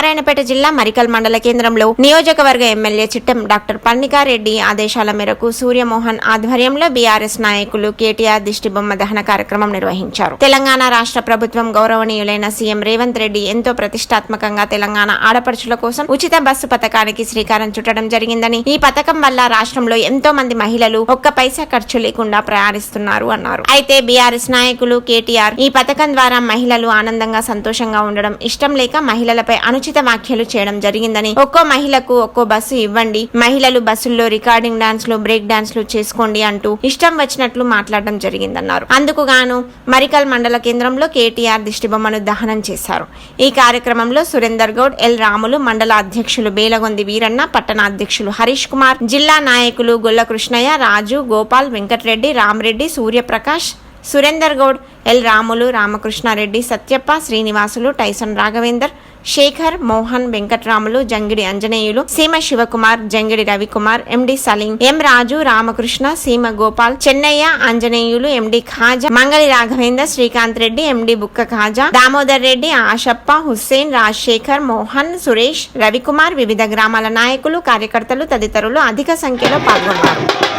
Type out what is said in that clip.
నారాయణపేట జిల్లా మరికల్ మండల కేంద్రంలో నియోజకవర్గ ఎమ్మెల్యే చిట్టం డాక్టర్ పన్నికారెడ్డి ఆదేశాల మేరకు సూర్యమోహన్ ఆధ్వర్యంలో బీఆర్ఎస్ నాయకులు కేటీఆర్ దిష్టిబొమ్మ దహన కార్యక్రమం నిర్వహించారు. తెలంగాణ రాష్ట్ర ప్రభుత్వం గౌరవనీయులైన సీఎం రేవంత్ రెడ్డి ఎంతో ప్రతిష్టాత్మకంగా తెలంగాణ ఆడపడుచుల కోసం ఉచిత బస్సు పథకానికి శ్రీకారం చుట్టడం జరిగిందని ఈ పథకం వల్ల రాష్ట్రంలో ఎంతో మంది మహిళలు ఒక్క పైసా ఖర్చు లేకుండా ప్రయాణిస్తున్నారు అన్నారు. అయితే బీఆర్ఎస్ నాయకులు కేటీఆర్ ఈ పథకం ద్వారా మహిళలు ఆనందంగా సంతోషంగా ఉండడం ఇష్టం లేక మహిళలపై అనుచిత వ్యాఖ్యలు చేయడం జరిగిందని ఒక్కో మహిళకు ఒక్కో బస్సు ఇవ్వండి. మహిళలు బస్సుల్లో రికార్డింగ్ డాన్స్లు బ్రేక్ డాన్స్లు చేసుకోండి అంటూ ఇష్టం వచ్చినట్లు మాట్లాడడం జరిగిందన్నారు. అందుకు గాను మరికల్ మండల కేంద్రంలో కేటీఆర్ దిష్టిబొమ్మను దహనం చేశారు. ఈ కార్యక్రమంలో సురేందర్ గౌడ్ ఎల్ రాములు మండల అధ్యక్షులు బేలగొంది వీరన్న పట్టణ అధ్యక్షులు హరీష్ కుమార్ జిల్లా నాయకులు గొల్ల కృష్ణయ్య రాజు గోపాల్ వెంకటరెడ్డి రామరెడ్డి సూర్యప్రకాష్ సురేందర్ గౌడ్ ఎల్ రాములు రామకృష్ణారెడ్డి సత్యప్ప శ్రీనివాసులు టైసన్ రాఘవేందర్ శేఖర్ మోహన్ వెంకట్రాములు జంగిడి అంజనేయులు సీమ శివకుమార్ జంగిడి రవికుమార్ ఎండి సలీం ఎం రాజు రామకృష్ణ సీమ గోపాల్ చెన్నయ్య అంజనేయులు ఎండి ఖాజా మంగళి రాఘవేంద్ర శ్రీకాంత్ రెడ్డి ఎండి బుక్క ఖాజా దామోదర్ రెడ్డి ఆశప్ప హుస్సేన్ రాజశేఖర్ మోహన్ సురేష్ రవికుమార్ వివిధ గ్రామాల నాయకులు కార్యకర్తలు తదితరులు అధిక సంఖ్యలో పాల్గొన్నారు.